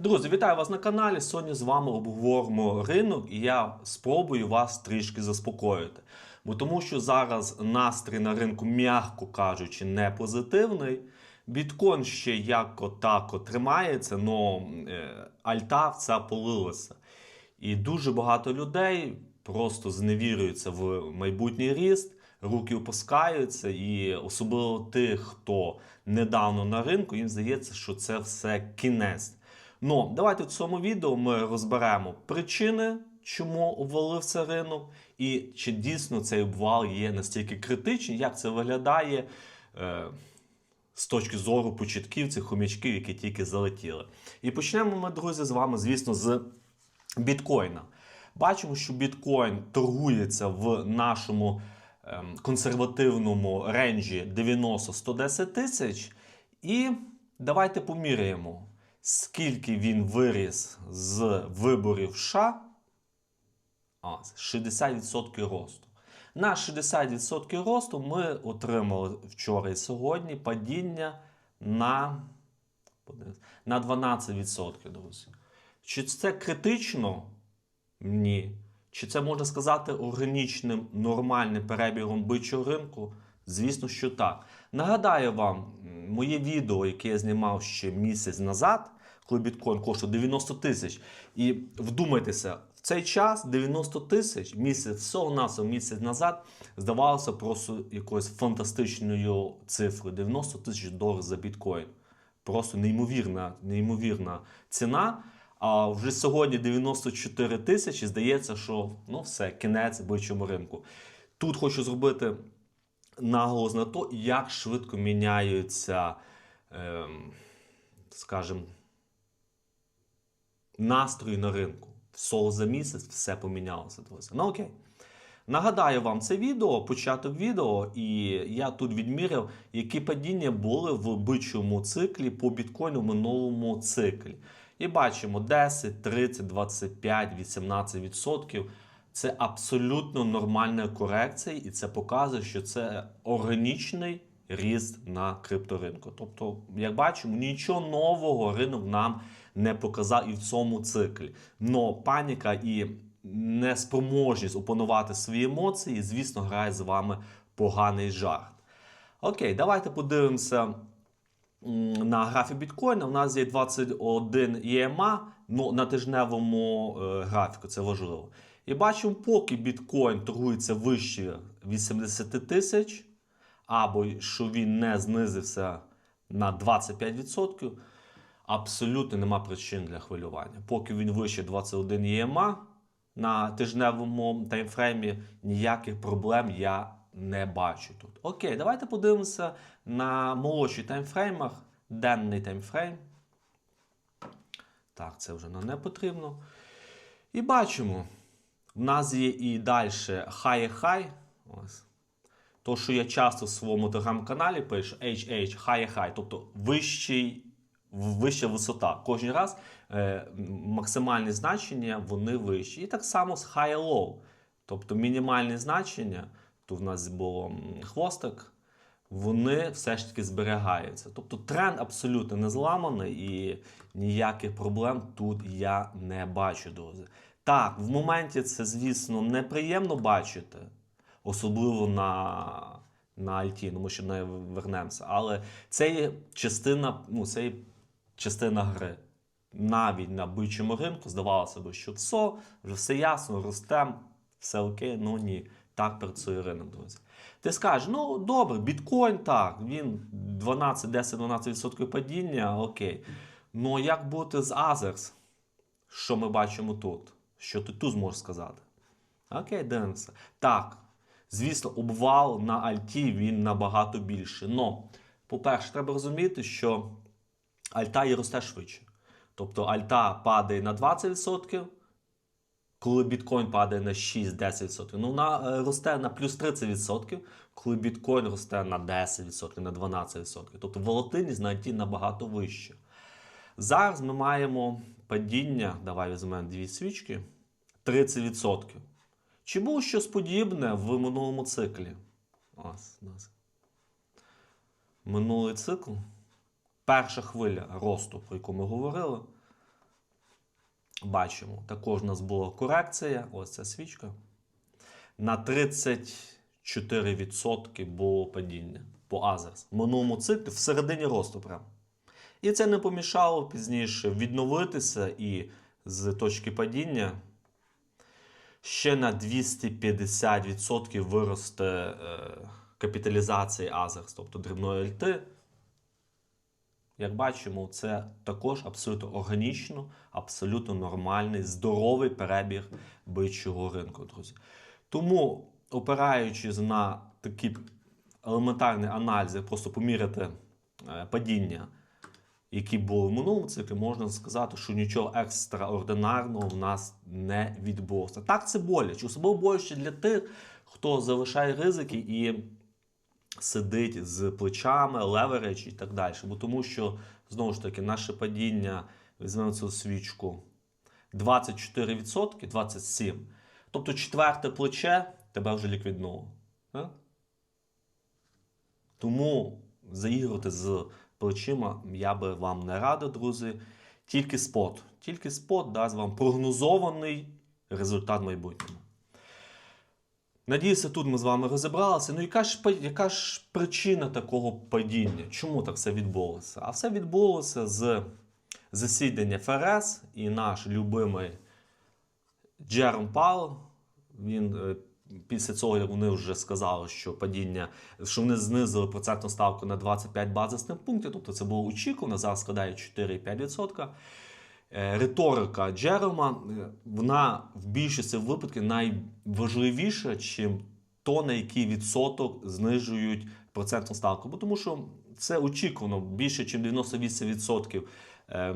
Друзі, вітаю вас на каналі. Сьогодні з вами обговоримо ринок, і я спробую вас трішки заспокоїти. Бо тому що зараз настрій на ринку, м'яко кажучи, не позитивний. Біткоін ще яко тако тримається, але альта вся полилася. І дуже багато людей просто зневірюються в майбутній ріст, руки опускаються, і особливо тих, хто недавно на ринку, їм здається, що це все кінець. Ну, давайте в цьому відео ми розберемо причини, чому обвалився ринок, і чи дійсно цей обвал є настільки критичний, як це виглядає е, з точки зору початківців, хомячків, які тільки залетіли. І почнемо ми, друзі, з вами, звісно, з біткоїна. Бачимо, що біткоін торгується в нашому ем, консервативному ренджі 90-110 тисяч. І давайте поміряємо, скільки він виріс з виборів США. А, 60% росту. На 60% росту ми отримали вчора і сьогодні падіння на, на 12%, друзі. Чи це критично? Ні. Чи це можна сказати органічним, нормальним перебігом бичого ринку? Звісно, що так. Нагадаю вам моє відео, яке я знімав ще місяць назад, коли біткоін коштував 90 тисяч. І вдумайтеся, в цей час 90 тисяч місяць всього навсього місяць назад здавалося просто якоюсь фантастичною цифрою. 90 тисяч доларів за біткоін. Просто неймовірна, неймовірна ціна. А вже сьогодні 94 тисячі. Здається, що ну все, кінець бичому ринку. Тут хочу зробити наголос на то, як швидко міняються, ем, скажімо, настрої на ринку. Всього за місяць все помінялося, друзі. Ну окей. Нагадаю вам це відео, початок відео, і я тут відміряв, які падіння були в бичому циклі по біткоїну в минулому циклі. І бачимо 10, 30, 25, 18%. Це абсолютно нормальна корекція, і це показує, що це органічний ріст на крипторинку. Тобто, як бачимо, нічого нового ринок нам не показав і в цьому циклі. Но паніка і неспроможність опанувати свої емоції, звісно, грає з вами поганий жарт. Окей, давайте подивимося на графік біткоїна. У нас є 21 EMA, ну на тижневому е, графіку, це важливо. І бачимо, поки біткоін торгується вище 80 тисяч, або що він не знизився на 25%, абсолютно нема причин для хвилювання. Поки він вище 21 EMA на тижневому таймфреймі, ніяких проблем я не бачу тут. Окей, давайте подивимося на молодших таймфреймах. Денний таймфрейм. Так, це вже нам не потрібно. І бачимо, в нас є і далі хай-хай. Ось. То, що я часто в своєму телеграм-каналі пишу HH, high-high, тобто вищий, вища висота. Кожен раз е, максимальні значення вони вищі. І так само з high-low. Тобто мінімальні значення, тут в нас було хвостик, вони все ж таки зберігаються. Тобто тренд абсолютно не зламаний і ніяких проблем тут я не бачу, друзі. Так, в моменті це, звісно, неприємно бачити, особливо на, на Альті, ну ми ще не вернемося. Але це є частина, ну, це є частина гри. Навіть на бичому ринку здавалося б, що все, вже все ясно, ростем, все окей, ну ні. Так працює ринок, друзі. Ти скажеш, ну добре, біткоін так, він 12, 10-12% падіння, окей. Ну як бути з Азерс? Що ми бачимо тут? Що ти тут зможеш сказати? Окей, дивимося. Так, звісно, обвал на Альті він набагато більше. Но, по-перше, треба розуміти, що Альта і росте швидше. Тобто Альта падає на 20%, коли біткоін падає на 6-10%. Ну, вона е, росте на плюс 30%, коли біткоін росте на 10%, на 12%. Тобто волатильність на Альті набагато вища. Зараз ми маємо падіння, давай візьмемо дві свічки, 30%. Чи було щось подібне в минулому циклі? Ось. Минулий цикл. Перша хвиля росту, про яку ми говорили. бачимо, також у нас була корекція. Ось ця свічка. На 34% було падіння по Азерс. Минулому циклі в середині росту прямо. І це не помішало пізніше відновитися і з точки падіння ще на 250% виросте е, капіталізації Азерс, тобто дрібної альти. Як бачимо, це також абсолютно органічно, абсолютно нормальний, здоровий перебіг бичого ринку, друзі. Тому, опираючись на такі елементарні аналізи, просто поміряти е, падіння, які були в минулому циклі, можна сказати, що нічого екстраординарного в нас не відбулося. Так, це боляче, особливо боляче для тих, хто залишає ризики і сидить з плечами, левередж і так далі. Бо тому що, знову ж таки, наше падіння, візьмемо цю свічку, 24%, 27%. Тобто четверте плече тебе вже ліквіднуло. Тому заігрувати з плечима я би вам не радив, друзі. Тільки спот. Тільки спот дасть вам прогнозований результат в майбутньому. Надіюся, тут ми з вами розібралися. Ну, яка ж, яка ж причина такого падіння? Чому так все відбулося? А все відбулося з засідання ФРС і наш любимий Джером Паул. Він е, після цього, як вони вже сказали, що падіння, що вони знизили процентну ставку на 25 базисних пунктів, тобто це було очікувано, зараз складає 4,5%. Е, Риторика Джерома, е, вона в більшості випадків найважливіша, чим то, на який відсоток знижують процентну ставку. Бо тому що це очікувано більше, ніж 98% е,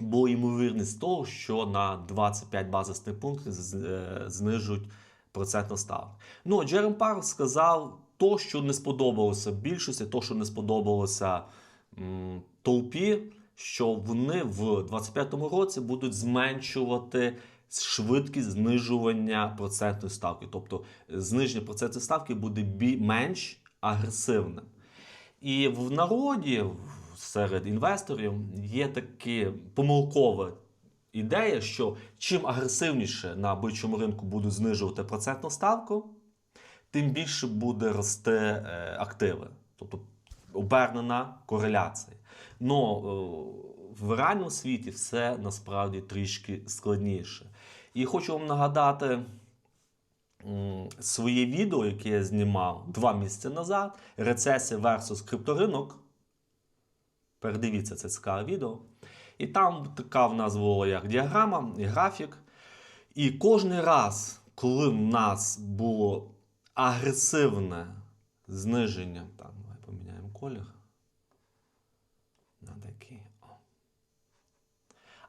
була ймовірність того, що на 25 базисних пунктів знижують процентну ставку. Ну, Джерем Пар сказав то, що не сподобалося більшості, то, що не сподобалося толпі, що вони в 25-му році будуть зменшувати швидкість знижування процентної ставки. Тобто е, зниження процентної ставки буде менш агресивним. І в народі, серед інвесторів, є таке помилкове ідея, що чим агресивніше на бичому ринку будуть знижувати процентну ставку, тим більше буде рости е, активи. Тобто обернена кореляція. Но е, в реальному світі все насправді трішки складніше. І хочу вам нагадати своє відео, яке я знімав два місяці назад: рецесія versus крипторинок. Передивіться це цікаве відео. І там така в нас була як діаграма і графік. І кожен раз, коли в нас було агресивне зниження, так, давай поміняємо колір.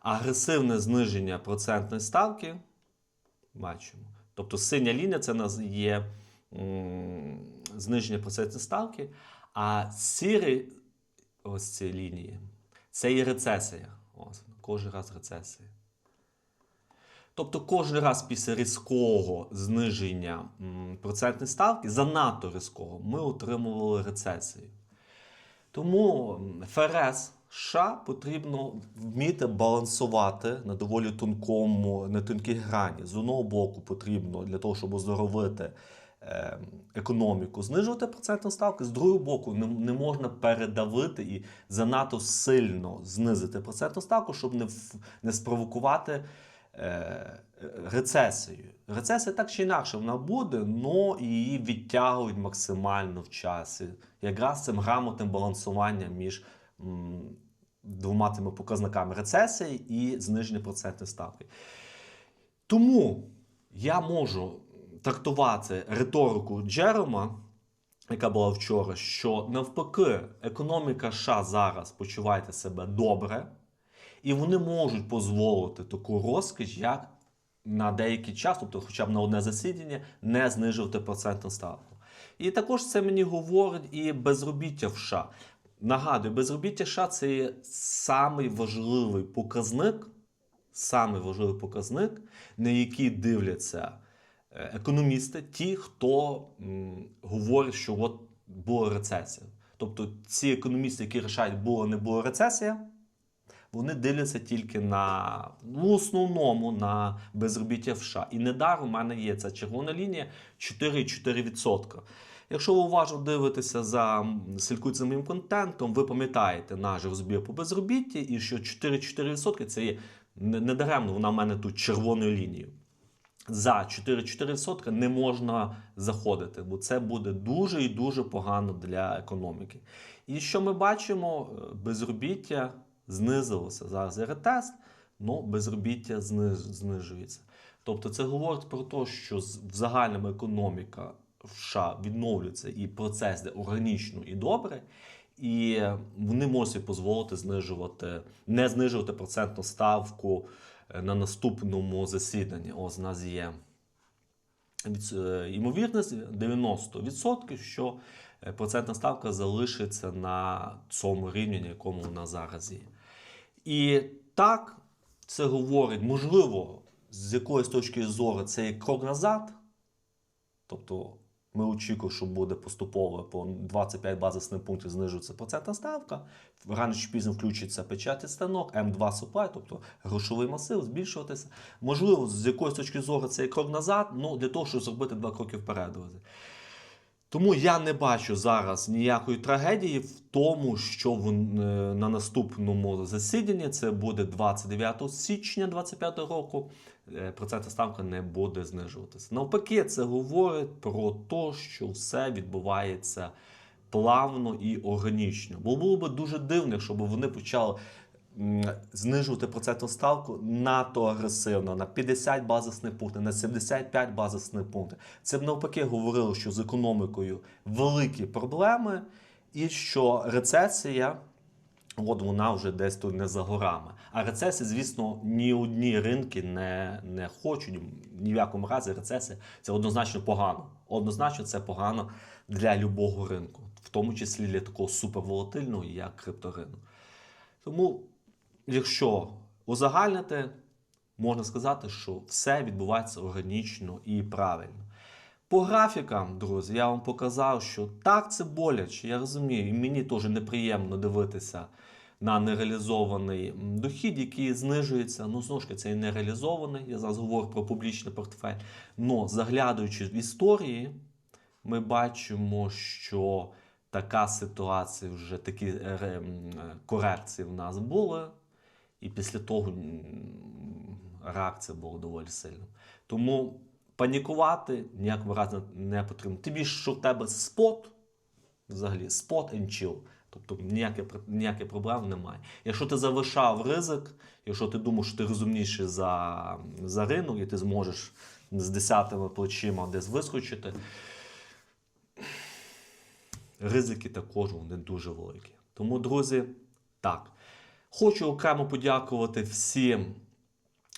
Агресивне зниження процентної ставки. Бачимо. Тобто синя лінія це є зниження процентної ставки, а сірі ось ці лінії це є рецесія. Ось, кожен раз рецесія. Тобто кожен раз після різкого зниження процентної ставки, занадто різкого, ми отримували рецесію. Тому ФРС США потрібно вміти балансувати на доволі тонкому, на тонкій грані. З одного боку потрібно для того, щоб оздоровити е, економіку, знижувати процентну ставку, з другого боку, не, не можна передавити і занадто сильно знизити процентну ставку, щоб не, не спровокувати е, рецесію. Рецесія так чи інакше вона буде, але її відтягують максимально в часі. Якраз цим грамотним балансуванням між двома тими показниками рецесії і зниження процентної ставки. Тому я можу трактувати риторику Джерома, яка була вчора, що навпаки, економіка США зараз почуває себе добре, і вони можуть дозволити таку розкіш, як на деякий час, тобто хоча б на одне засідання, не знижувати процентну ставку. І також це мені говорить і безробіття в США. Нагадую, безробіття США це є самий важливий показник, самий важливий показник, на який дивляться е, економісти, ті, хто м, говорить, що от була рецесія. Тобто ці економісти, які рішають, була не була рецесія, вони дивляться тільки на ну, в основному на безробіття в США. І недаром у мене є ця червона лінія 4,4%. Якщо ви уважно дивитеся за м, слідкуєте за моїм контентом, ви пам'ятаєте наш розбір по безробітті, і що 4,4% це є не не даремно, вона в мене тут червоною лінією. За 4,4% не можна заходити, бо це буде дуже і дуже погано для економіки. І що ми бачимо? Е, Безробіття знизилося. Зараз ретест, але безробіття зниз- знижується. Тобто це говорить про те, що в загальному економіка в США відновлюється і процес йде органічно і добре, і вони можуть дозволити знижувати, не знижувати процентну ставку е, на наступному засіданні. Ось у нас є е, ймовірність 90%, що е, процентна ставка залишиться на цьому рівні, на якому вона зараз є. І так, це говорить, можливо, з якоїсь точки зору це є крок назад. Тобто ми очікуємо, що буде поступово по 25 базисних пунктів знижується процентна ставка. Рано чи пізно включиться печатний станок, М2 supply, тобто грошовий масив, збільшуватися. Можливо, з якоїсь точки зору це є крок назад, ну для того, щоб зробити два кроки вперед. Тому я не бачу зараз ніякої трагедії в тому, що в, е, на наступному засіданні, це буде 29 січня 2025 року, е, процентна ставка не буде знижуватися. Навпаки, це говорить про те, що все відбувається плавно і органічно. Бо було б дуже дивно, якщо б вони почали знижувати процентну ставку надто агресивно на 50 базисних пунктів, на 75 базисних пунктів. Це б навпаки говорило, що з економікою великі проблеми, і що рецесія. От вона вже десь тут не за горами. А рецесії, звісно, ні одні ринки не, не хочуть. Ні в якому разі рецесія це однозначно погано. Однозначно це погано для любого ринку, в тому числі для такого суперволатильного, як крипторинок. Тому, якщо узагальнити, можна сказати, що все відбувається органічно і правильно. По графікам, друзі, я вам показав, що так це боляче. Я розумію, і мені теж неприємно дивитися на нереалізований дохід, який знижується. Ну, знову ж таки, це і нереалізований. Я зараз говорю про публічний портфель. Но заглядаючи в історії, ми бачимо, що така ситуація, вже такі е, корекції в нас були, і після того реакція була доволі сильна. Тому панікувати ніякого разу не потрібно. Тим більше, що в тебе спот, взагалі, спот and chill. Тобто ніяких, ніяких проблем немає. Якщо ти завишав ризик, якщо ти думаєш, що ти розумніший за, за ринок і ти зможеш з десятими плечима десь вискочити, ризики також вони дуже великі. Тому, друзі, так. Хочу окремо подякувати всім,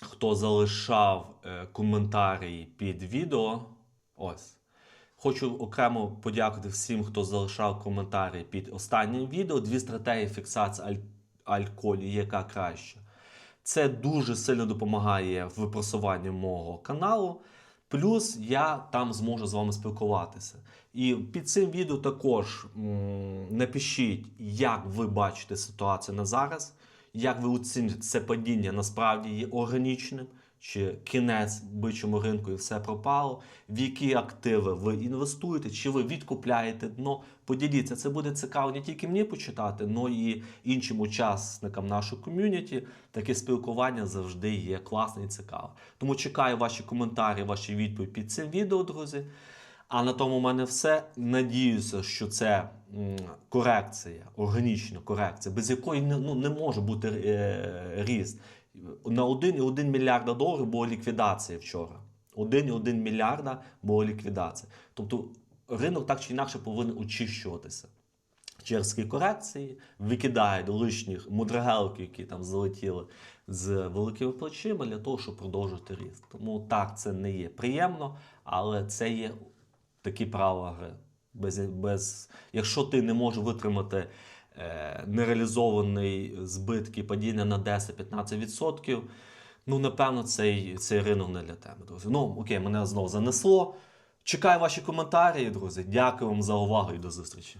хто залишав е, коментарі під відео. Ось. Хочу окремо подякувати всім, хто залишав коментарі під останнім відео. Дві стратегії фіксації аль- альколі, яка краща. Це дуже сильно допомагає в просуванні мого каналу. Плюс я там зможу з вами спілкуватися. І під цим відео також напишіть, як ви бачите ситуацію на зараз, як ви оцінюєте це падіння насправді є органічним, чи кінець бичому ринку і все пропало, в які активи ви інвестуєте, чи ви відкупляєте дно. Поділіться, це буде цікаво не тільки мені почитати, але і іншим учасникам нашого ком'юніті. Таке спілкування завжди є класне і цікаве. Тому чекаю ваші коментарі, ваші відповіді під цим відео, друзі. А на тому в мене все. Надіюся, що це корекція, органічна корекція, без якої ну, не може бути е, ріст. На 1,1 мільярда доларів була ліквідація вчора. 1,1 мільярда була ліквідація. Тобто ринок так чи інакше повинен очищуватися. Через корекції викидають лишніх мудрагелки, які там залетіли з великими плечима для того, щоб продовжити ріст. Тому так, це не є приємно, але це є такі правила гри. Без, без, якщо ти не можеш витримати нереалізований збитки падіння на 10-15%, ну напевно цей, цей ринок не для тебе, друзі. Ну окей, мене знову занесло. Чекаю ваші коментарі, друзі. Дякую вам за увагу і до зустрічі.